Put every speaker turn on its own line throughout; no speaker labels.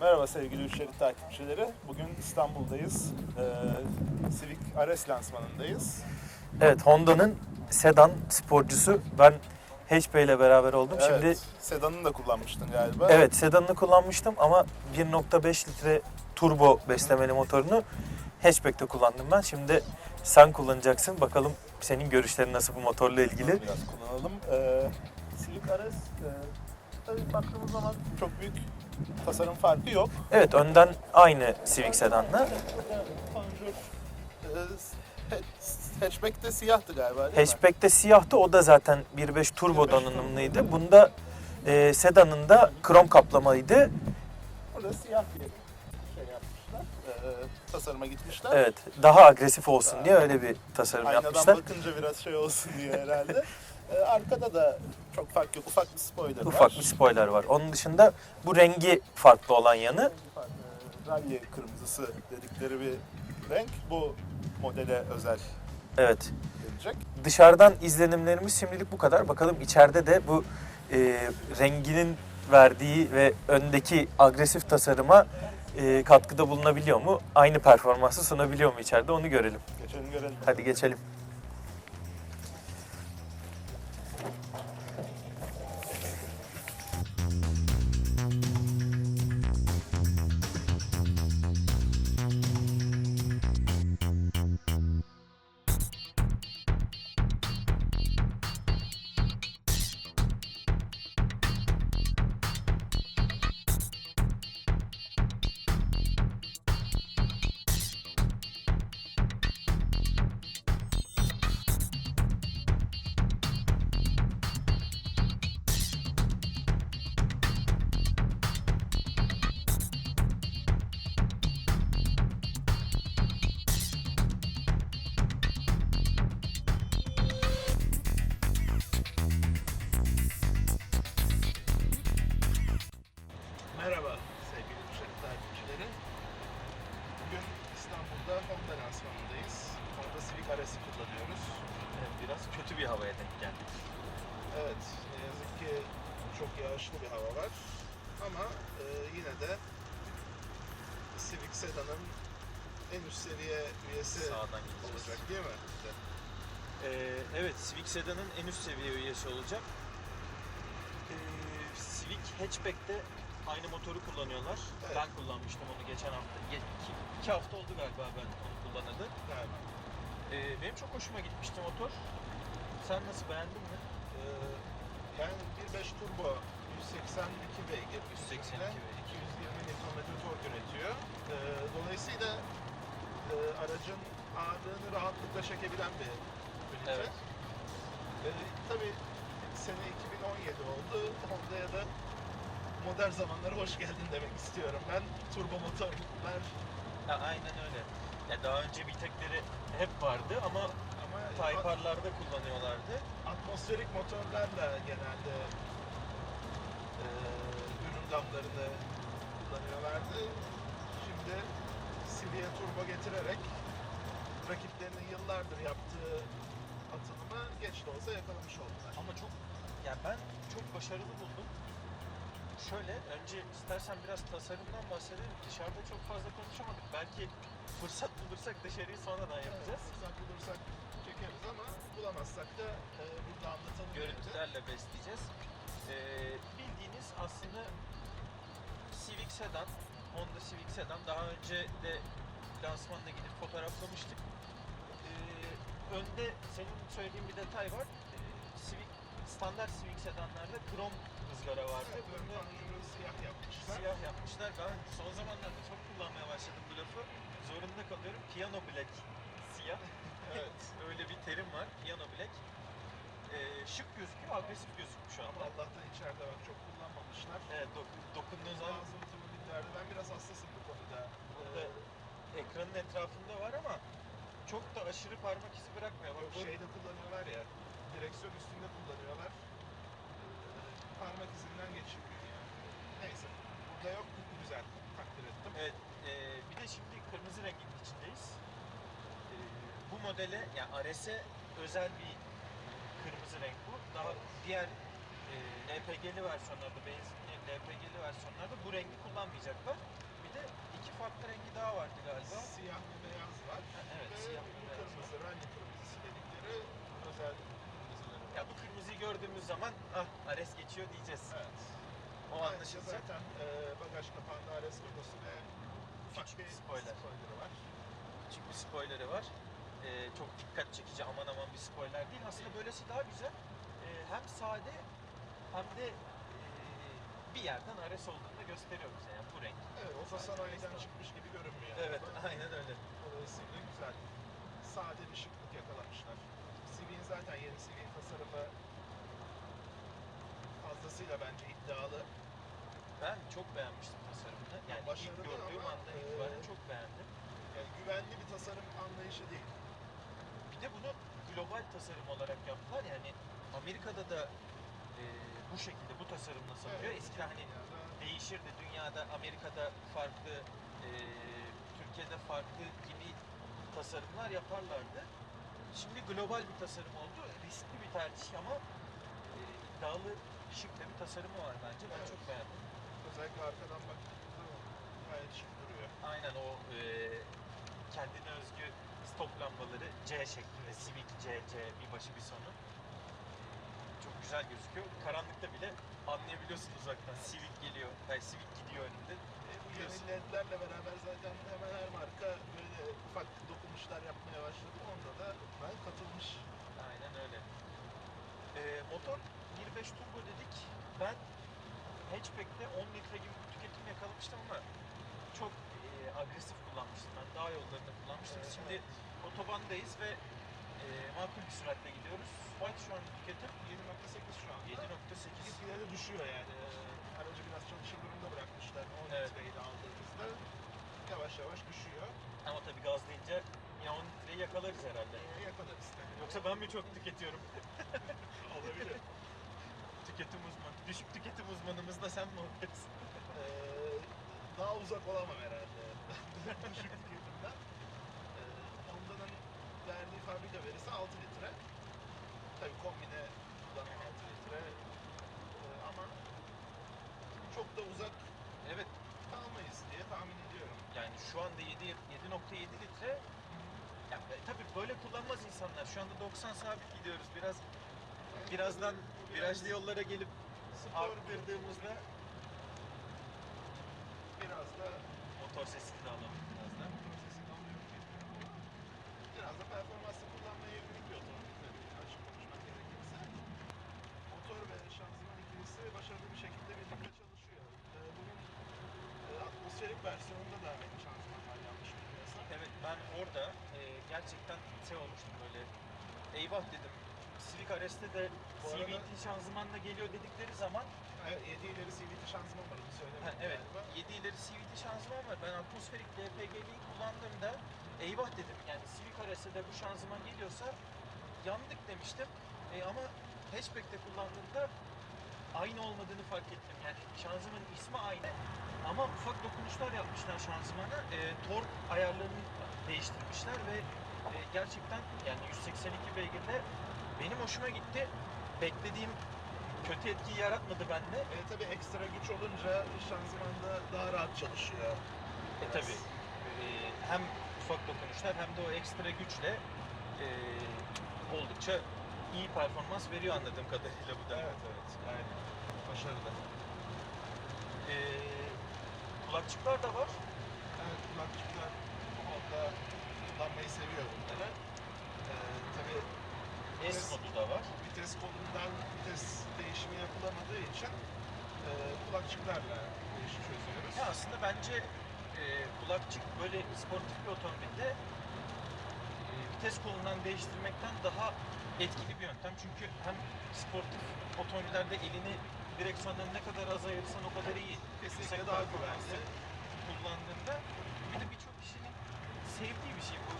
Merhaba sevgili Üç Şerit takipçileri. Bugün İstanbul'dayız. Ee, Civic RS lansmanındayız.
Evet Honda'nın sedan sporcusu. Ben HP ile beraber oldum.
Evet,
Şimdi
sedanını da kullanmıştın galiba.
evet sedanını kullanmıştım ama 1.5 litre turbo beslemeli motorunu hatchback'te kullandım ben. Şimdi sen kullanacaksın. Bakalım senin görüşlerin nasıl bu motorla ilgili.
Biraz kullanalım. Ee, Civic RS e, tabii baktığımız zaman çok büyük tasarım farkı yok.
Evet önden aynı Civic sedanla.
Panjur e, hatchback de siyahtı galiba değil mi?
Hatchback'te siyahtı. O da zaten 1.5 turbo
1.5
donanımlıydı. Bunda e, sedanında krom kaplamaydı.
Burada siyah bir şey yapmışlar. Ee, tasarıma gitmişler.
Evet daha agresif olsun diye öyle bir tasarım
Aynadan
yapmışlar.
bakınca biraz şey olsun diye herhalde. Ee, arkada da çok fark yok. Ufak bir spoiler var.
Ufak bir spoiler var. Onun dışında bu rengi farklı olan yanı.
Ee, Rally kırmızısı dedikleri bir renk. Bu modele özel
Evet.
gelecek.
Dışarıdan izlenimlerimiz şimdilik bu kadar. Bakalım içeride de bu e, renginin verdiği ve öndeki agresif tasarıma e, katkıda bulunabiliyor mu? Aynı performansı sunabiliyor mu içeride onu görelim.
Geçelim görelim.
Hadi geçelim.
Honda lansmanındayız. Honda Civic RS'i kullanıyoruz.
biraz kötü bir havaya denk geldik.
Evet, ne yazık ki çok yağışlı bir hava var. Ama e, yine de Civic Sedan'ın en üst seviye üyesi
Sağdan gideceğiz.
olacak değil mi?
Ee, evet, Civic Sedan'ın en üst seviye üyesi olacak. Ee, Civic Hatchback'te aynı motoru kullanıyorlar.
Evet.
Ben kullanmıştım onu geçen hafta. Ge- iki, iki hafta oldu galiba ben onu kullanalı.
Galiba.
Ee, benim çok hoşuma gitmişti motor. Sen nasıl beğendin mi?
Ee, yani 1.5 turbo 182 beygir
182
üstüne
beygir.
220 Nm tork üretiyor. Ee, dolayısıyla e, aracın ağırlığını rahatlıkla çekebilen bir ünite.
Evet.
Ee, tabii sene 2017 oldu. Honda'ya da modern zamanlara hoş geldin demek istiyorum ben. Turbo motorlar
Ha, aynen öyle. Ya daha önce Vitek'leri hep vardı ama
ama
Type R'larda kullanıyorlardı.
atmosferik motorlarla genelde e, ürün damlarını kullanıyorlardı. Şimdi Civic'e turbo getirerek rakiplerinin yıllardır yaptığı atılımı geç de olsa yakalamış oldular.
Ama çok ya ben çok başarılı buldum. Şöyle önce istersen biraz tasarımdan bahsedelim. Dışarıda çok fazla konuşamadık. Belki fırsat bulursak dışarıyı sonradan yapacağız.
Fırsat bulursak çekeriz ama bulamazsak da e, burada anlatalım.
Görüntülerle besleyeceğiz. Ee, bildiğiniz aslında Civic Sedan, Honda Civic Sedan. Daha önce de lansmanına gidip fotoğraflamıştık. Ee, önde senin söylediğin bir detay var. Ee, Civic, standart Civic sedanlarda krom ızgara vardı.
Panjuru siyah yapmışlar.
siyah yapmışlar. Ben son zamanlarda çok kullanmaya başladım bu lafı. Zorunda kalıyorum. Piano black siyah.
Evet.
Öyle bir terim var. Piano black. Ee, şık gözüküyor, agresif gözükmüş
Ama. Allah'tan içeride bak çok kullanmamışlar.
Evet, dok- dokunduğun zaman
Bazı otomobillerde ben biraz hassasım bu konuda.
burada
Ee,
ekranın etrafında var ama çok da aşırı parmak izi bırakmıyor. Bak
Yok
bu
şeyde kullanıyorlar ya, direksiyon üstünde kullanıyorlar. Parmak izinden geçirmiyor yani. Neyse, burada yok, güzel, takdir ettim.
Evet, e, bir de şimdi kırmızı rengin içindeyiz. E, bu modele, yani RS'e özel bir kırmızı renk bu. Daha diğer e, LPG'li versiyonlarda, benzinli LPG'li versiyonlarda bu rengi kullanmayacaklar. Bir de iki farklı rengi daha vardı galiba.
Siyah ve beyaz var.
Ha, evet,
ve
siyah ve beyaz
kırmızı, rally kırmızısı dedikleri özel var.
Ya bu kırmızıyı gördüğümüz zaman ah Ares geçiyor diyeceğiz.
Evet.
O
Ayrıca
anlaşılacak.
Zaten e, bagaj kapağında Ares logosu ve
Küçük
bir
spoiler.
spoilerı var.
Küçük bir spoilerı var. Ee, çok dikkat çekici aman aman bir spoiler değil. Aslında böylesi daha güzel. Ee, hem sade hem de ee, bir yerden Ares olduğunu da gösteriyor bize. Yani bu renk.
Evet, o sanayiden çıkmış gibi görünmüyor.
Evet, aynen öyle.
Dolayısıyla güzel. Sade bir şıklık yakalamışlar. Zaten yeni Civic'in tasarımı fazlasıyla bence iddialı.
Ben çok beğenmiştim tasarımını. Yani ilk
Başarılı
gördüğüm
ama,
andan itibaren
ee,
çok beğendim.
Yani güvenli bir tasarım anlayışı değil.
Bir de bunu global tasarım olarak yaptılar. Yani Amerika'da da ee, bu şekilde bu tasarımla satılıyor.
Evet.
Eskiden hani
Dünyada
değişirdi. Dünyada, Amerika'da farklı, ee, Türkiye'de farklı gibi tasarımlar yaparlardı. Şimdi global bir tasarım oldu. Riskli bir tercih ama ee, iddialı, şık da bir tasarımı var bence. Ben çok beğendim.
özellikle arkadan baktığımızda gayet şık duruyor.
Aynen o ee, kendine özgü stop lambaları C şeklinde. Civic C, C bir başı bir sonu. Güzel gözüküyor. Karanlıkta bile anlayabiliyorsun uzaktan. Civic geliyor. Yani Civic gidiyor önünde.
E, bu yeni ledlerle beraber zaten hemen her marka böyle ufak dokunuşlar yapmaya başladı. Onda da ben katılmış.
Aynen öyle. Ee, motor 1.5 turbo dedik. Ben hatchback'te 10 litre gibi bir tüketim yakalamıştım ama çok e, agresif kullanmıştım ben. Dağ yollarında kullanmıştım.
Evet,
Şimdi otobandayız ve e, makul bir süratle gidiyoruz. Kaç şu an tüketim?
7.8 şu anda.
7.8.
Gitgide de düşüyor yani. Ee, Aracı biraz çalışır durumda bırakmışlar. 10
Evet.
litreyi de aldığımızda yavaş yavaş düşüyor.
Ama tabii gazlayınca yine 10 litreyi yakalarız herhalde.
Ee, yakalarız tabii.
Yoksa ben mi çok tüketiyorum?
olabilir.
tüketim uzmanı, düşük tüketim uzmanımız da sen mi oluyorsun?
Ee, daha uzak olamam herhalde. Düşük tüketimden. Ee, Honda'nın fabrika verisi 6 litre. Tabii kombine kullanan 6 litre. Ee, ama çok da uzak
Evet,
kalmayız diye tahmin ediyorum.
yani şu anda 7 7.7 litre ya, e, tabii böyle kullanmaz insanlar. Şu anda 90 sabit gidiyoruz. Biraz birazdan
Bu biraz
virajlı yollara gelip
spor
arttırdığımızda
biraz da
motor sesini de alalım birazdan.
sesini alıyorum. Da performanslı kullanmaya yönelik bir otomobil açık konuşmak gerekirse. Motor ve şanzıman ikilisi başarılı bir şekilde birlikte çalışıyor. Ee, bunun e, atmosferik versiyonunda da aynı şanzıman var yanlış bilmiyorsam.
Evet ben orada e, gerçekten şey olmuştum böyle eyvah dedim. Civic Ares'te de
Bu arada-
CVT şanzımanla geliyor dedikleri zaman
Evet, 7 ileri CVT şanzıman var onu söylemedim
Ha, evet,
galiba.
7 ileri CVT şanzıman var. Ben atmosferik LPG'liyi kullandığımda eyvah dedim. Yani Civic Ares'e de bu şanzıman geliyorsa yandık demiştim. E, ama hatchback'te kullandığımda aynı olmadığını fark ettim. Yani şanzımanın ismi aynı ama ufak dokunuşlar yapmışlar şanzımana. E, tork ayarlarını değiştirmişler ve e, gerçekten yani 182 beygirde benim hoşuma gitti. Beklediğim kötü etkiyi yaratmadı bende.
E, tabii ekstra güç olunca şanzımanda daha rahat çalışıyor.
E tabi hem ufak dokunuşlar hem de o ekstra güçle e, oldukça iyi performans veriyor anladığım kadarıyla bu da.
Evet evet. Yani başarılı.
E, kulakçıklar da var.
Evet kulakçıklar Honda kullanmayı seviyor bunları. Ee, tabii
S modu da var.
vites kolundan vites değişimi yapılamadığı için e, kulakçıklarla bu işi çözüyoruz.
Ya aslında bence e, kulakçık böyle sportif bir otomobilde e, vites kolundan değiştirmekten daha etkili bir yöntem. Çünkü hem sportif otomobillerde elini direksiyondan ne kadar az ayırırsan o kadar iyi.
Kesinlikle daha güvenli.
kullandığında bir de birçok kişinin sevdiği bir şey bu.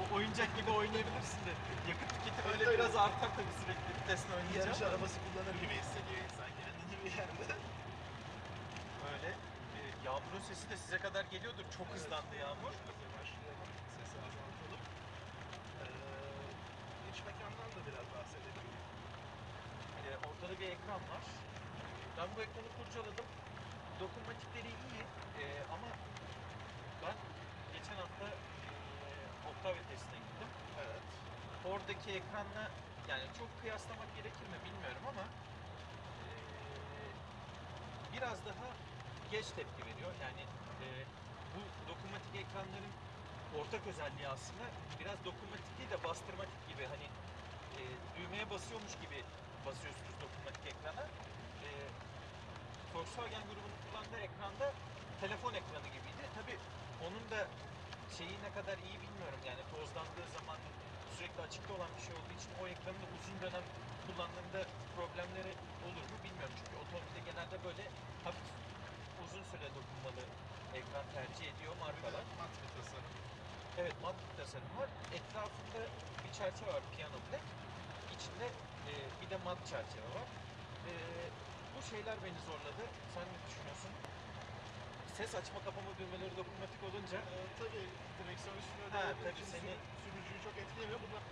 O oyuncak gibi oynayabilirsin de. Yakıt tüketimi öyle biraz artar tabii sürekli vitesle
Yarış
oynayınca.
arabası kullanır gibi hissediyor insan kendini bir yerde.
Böyle e, yağmurun sesi de size kadar geliyordur. Çok hızlandı yağmur.
Yavaşlayalım, sesi azaltalım. Ee, iç mekandan da biraz bahsedelim.
E, Ortada bir ekran var. Ben bu ekranı kurcaladım. Dokunmatikleri iyi e, ama ben geçen hafta Octavia testine gittim.
Evet.
Oradaki ekranla yani çok kıyaslamak gerekir mi bilmiyorum ama e, biraz daha geç tepki veriyor. Yani e, bu dokunmatik ekranların ortak özelliği aslında biraz dokunmatik değil de bastırmatik gibi hani e, düğmeye basıyormuş gibi basıyorsunuz dokunmatik ekrana. E, Volkswagen grubunun kullandığı ekranda telefon ekranı gibiydi. Tabi onun da şeyi ne kadar iyi bilmiyorum yani tozlandığı zaman sürekli açıkta olan bir şey olduğu için o ekranı da uzun dönem kullandığında problemleri olur mu bilmiyorum. Çünkü otomobilde genelde böyle hafif uzun süre dokunmalı ekran tercih ediyor markalar.
mat bir tasarım.
Evet mat bir tasarım var. Etrafında bir çerçeve var piyano black. İçinde e, bir de mat çerçeve var. E, bu şeyler beni zorladı. Sen ne düşünüyorsun? Ses açma kapama düğmeleri dokunmatik olunca
Ee, tabii direksiyon üstüne de
tabii seni-
sürücüyü çok etkilemiyor. Bunlar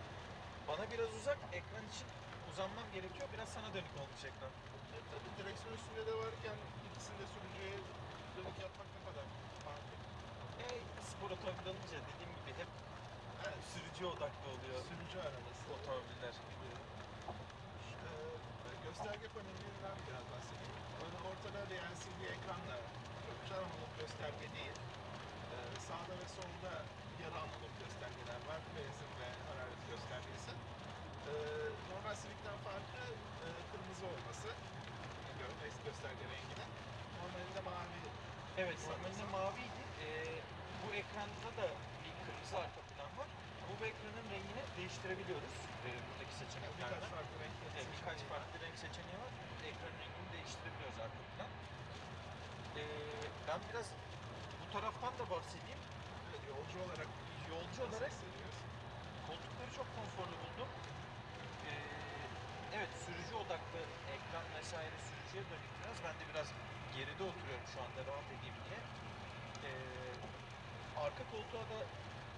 bana biraz uzak. Ekran için uzanmam gerekiyor. Biraz sana dönük olmuş ekran.
e, tabii direksiyon üstünde de varken ikisinde sürücüye dönük yapmak ne kadar mantıklı.
E, spor otomobil alınca dediğim gibi hep
Evet,
sürücü odaklı oluyor
sürücü arabası.
otomobiller.
Ee, gösterge panelinden biraz bahsedeyim. Ortada bir LCD ekranla çok analog gösterge değil. Ee, sağda ve solda yarı analog göstergeler var. Benzin ve hararet göstergesi. Ee, normal Civic'ten farkı e, kırmızı olması. Gö- gö- gösterge renginin. Normalinde mavi.
Evet normalde maviydi. E, bu ekranda da bir kırmızı arka plan var. Bu ekranın rengini değiştirebiliyoruz. E, buradaki
Birkaç
seçeneklerden.
farklı renkli
Evet, birkaç farklı renk seçeneği var. Ekran rengini değiştirebiliyoruz arka plan. Ee, ben biraz bu taraftan da bahsedeyim.
Evet, yolcu olarak
Yolcu olarak koltukları çok konforlu buldum. Ee, evet sürücü odaklı ekran vesaire sürücüye dönük biraz. Ben de biraz geride oturuyorum şu anda rahat edeyim diye. Ee, arka koltuğa da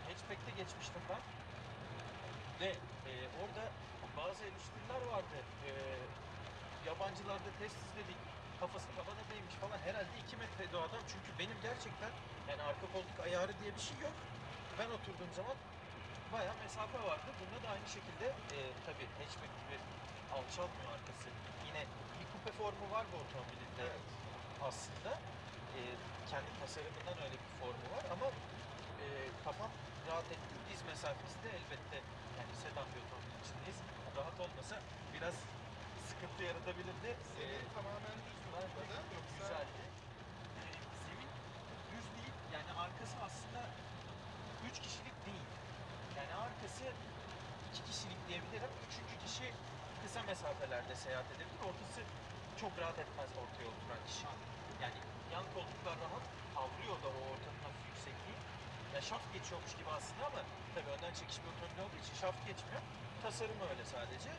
hatchback'te geçmiştim ben. Ve e, orada bazı eleştiriler vardı. Ee, yabancılarda test izledik. Kafası havada değmiş falan. Herhalde 2 metreydi o adam. Çünkü benim gerçekten yani arka koltuk ayarı diye bir şey yok. Ben oturduğum zaman bayağı mesafe vardı. Bunda da aynı şekilde e, tabii hatchback gibi alçalmıyor arkası. Yine bir kupe formu var bu otomobilinde
Evet.
aslında. E, kendi tasarımından öyle bir formu var ama e, kafam rahat etti. Diz mesafesi de elbette yani sedan bir otomobil içindeyiz. Rahat olmasa biraz sıkıntı yaratabilirdi.
Senin
E,
tamamen
de
Yoksa
güzeldi. Ee, zemin düz değil. Yani arkası aslında 3 kişilik değil. Yani arkası 2 kişilik diyebilirim. Üçüncü kişi kısa mesafelerde seyahat edebilir. Ortası çok rahat etmez ortaya oturan kişi. Yani yan koltuklar rahat kavrıyor da o ortanın hafif yüksekliği. Ya şaft geçiyormuş gibi aslında ama tabii önden çekiş bir otomobil olduğu için şaft geçmiyor. Tasarımı öyle sadece.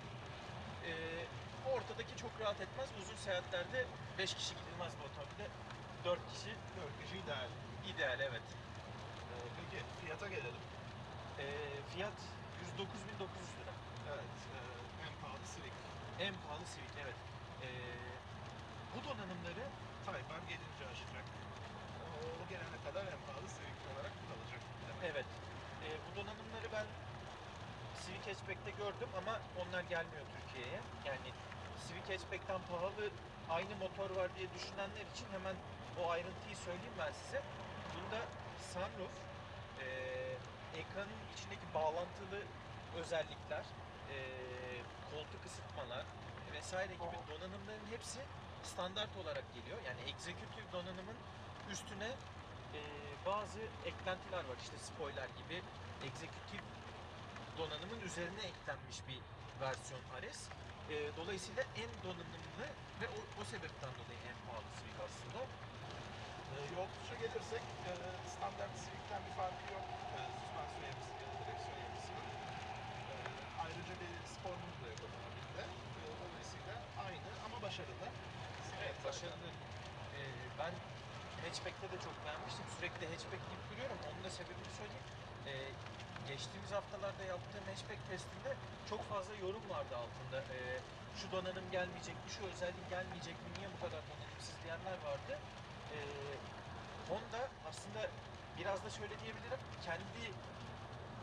Ee, ortadaki çok rahat etmez. Uzun seyahatlerde 5 kişi gidilmez bu otomobilde. 4 kişi
4 kişi ideal.
ideal evet.
Ee, peki fiyata gelelim.
Ee, fiyat 109.900 lira.
Evet. E, en pahalı Civic.
En pahalı Civic evet. Ee, bu donanımları
Tayfan gelince aşacak. O gelene kadar en pahalı Civic olarak kalacak. demek.
evet. Ee, bu donanımları ben Civic Hatchback'te gördüm ama onlar gelmiyor Türkiye'ye. Yani Civic Hatchback'ten pahalı aynı motor var diye düşünenler için hemen o ayrıntıyı söyleyeyim ben size. Bunda sunroof, eee, ekranın içindeki bağlantılı özellikler, eee, koltuk ısıtmalar vesaire gibi donanımların hepsi standart olarak geliyor. Yani executive donanımın üstüne eee, bazı eklentiler var. İşte spoiler gibi executive donanımın üzerine eklenmiş bir versiyon Ares. Eee, dolayısıyla en donanımlı ve o, o sebepten dolayı en pahalı Civic aslında.
Ee, yol tutuşa gelirsek e, standart Civic'ten bir farkı yok. E, süspansiyon yapısı ya da direksiyon yapısının. E, ayrıca bir spor modu da yok otomobilde. E, dolayısıyla aynı ama başarılı. Civic
Evet, başarılı. Ee, ben hatchback'te de çok beğenmiştim. Sürekli hatchback deyip duruyorum. Onun da sebebini söyleyeyim. Ee, geçtiğimiz haftalarda yaptığım hatchback testinde çok fazla yorum vardı altında. Ee, şu donanım gelmeyecek mi, şu özellik gelmeyecek mi, niye bu kadar donanımsız diyenler vardı. Ee, Honda aslında biraz da şöyle diyebilirim, kendi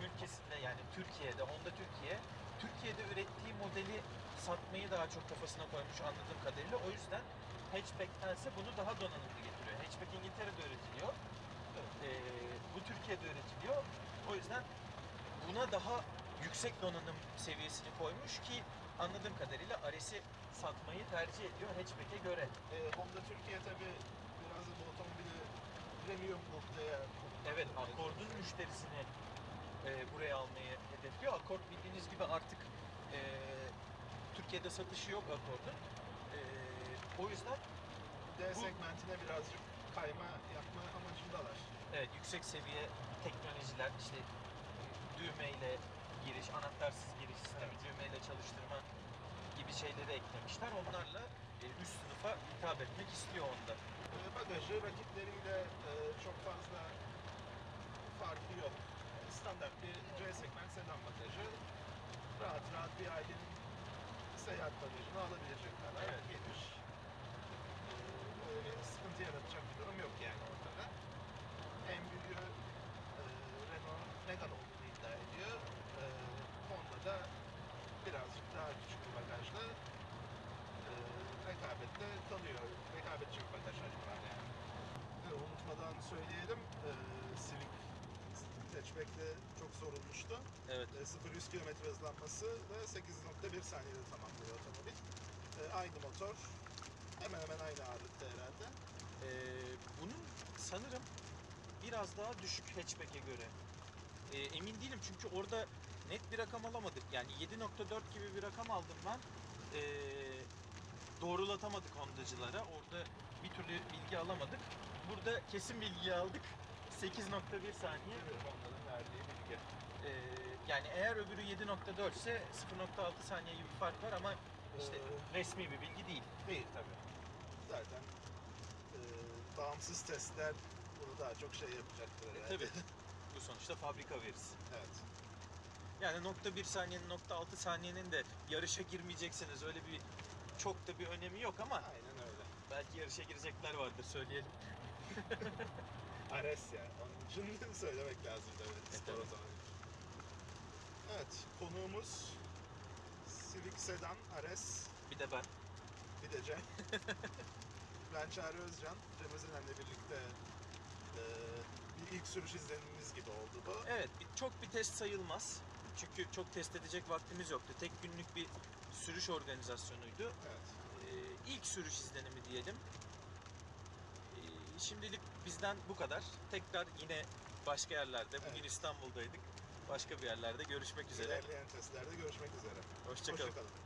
ülkesinde yani Türkiye'de, Honda Türkiye, Türkiye'de ürettiği modeli satmayı daha çok kafasına koymuş anladığım kadarıyla. O yüzden hatchback'tense bunu daha donanımlı getiriyor. Hatchback İngiltere'de üretiliyor. Ee, bu Türkiye'de üretiliyor. O yüzden buna daha yüksek donanım seviyesini koymuş ki anladığım kadarıyla Ares'i satmayı tercih ediyor hatchback'e göre.
E, Honda Türkiye tabi biraz da bu otomobili premium noktaya
Evet, Accord'un müşterisini e, buraya almayı hedefliyor. Accord bildiğiniz gibi artık e, Türkiye'de satışı yok Accord'un. E, o yüzden
D
Bu-
segmentine birazcık kayma yapma amacındalar.
evet yüksek seviye teknolojiler işte düğmeyle giriş, anahtarsız giriş sistemi, düğmeyle çalıştırma gibi şeyleri eklemişler. Onlarla e, üst sınıfa hitap etmek istiyor onda.
E, bagajı rakipleriyle e, çok fazla farkı yok. Standart bir C segment sedan bagajı. Rahat rahat bir ailenin seyahat bagajını alabilecek kadar
Evet.
geniş. Böyle sıkıntı yaratacak bir durum yok yani ortada. En büyüğü e, Renault Megane olduğunu iddia ediyor. E, Honda da birazcık daha küçük bir bagajla e, rekabette kalıyor. Rekabetçi bir bagaj hacmi var yani. E, unutmadan söyleyelim, e, Civic hatchback'te çok sorulmuştu.
Evet.
E, 0-100 km hızlanması ve 8.1 saniyede tamamlıyor otomobil. E, aynı motor, hemen hemen aynı ağırlıkta herhalde.
Ee, bunun sanırım biraz daha düşük hatchback'e göre. Ee, emin değilim çünkü orada net bir rakam alamadık. Yani 7.4 gibi bir rakam aldım ben. Ee, doğrulatamadık Honda'cılara. Orada bir türlü bilgi alamadık. Burada kesin bilgiyi aldık. 8.1 saniye.
Verdiği bilgi.
Ee, yani eğer öbürü 7.4 ise 0.6 saniye gibi bir fark var ama işte
Ee,
resmi bir bilgi değil.
Değil tabii. Zaten e, bağımsız testler bunu daha çok şey yapacaktır herhalde.
Tabii. Bu sonuçta fabrika verisi.
evet.
Yani nokta bir saniyenin nokta altı saniyenin de yarışa girmeyeceksiniz. Öyle bir çok da bir önemi yok ama
Aynen öyle.
belki yarışa girecekler vardır söyleyelim.
Ares ya. Onun için söylemek lazım tabii.
E,
Spor
tabii.
otomobil. Evet. Konuğumuz Civic Sedan Ares.
Bir de ben.
Bir de Cem. ben Çağrı Özcan. Cem Özener'le birlikte e, bir ilk sürüş izlenimimiz gibi oldu bu.
Evet bir, çok bir test sayılmaz. Çünkü çok test edecek vaktimiz yoktu. Tek günlük bir sürüş organizasyonuydu.
Evet.
Ee, ilk sürüş izlenimi diyelim. Şimdilik bizden bu kadar. Tekrar yine başka yerlerde. Bugün
Evet.
İstanbul'daydık. Başka bir yerlerde görüşmek üzere.
İlerleyen testlerde görüşmek üzere.
Hoşçakalın.
Hoşçakalın.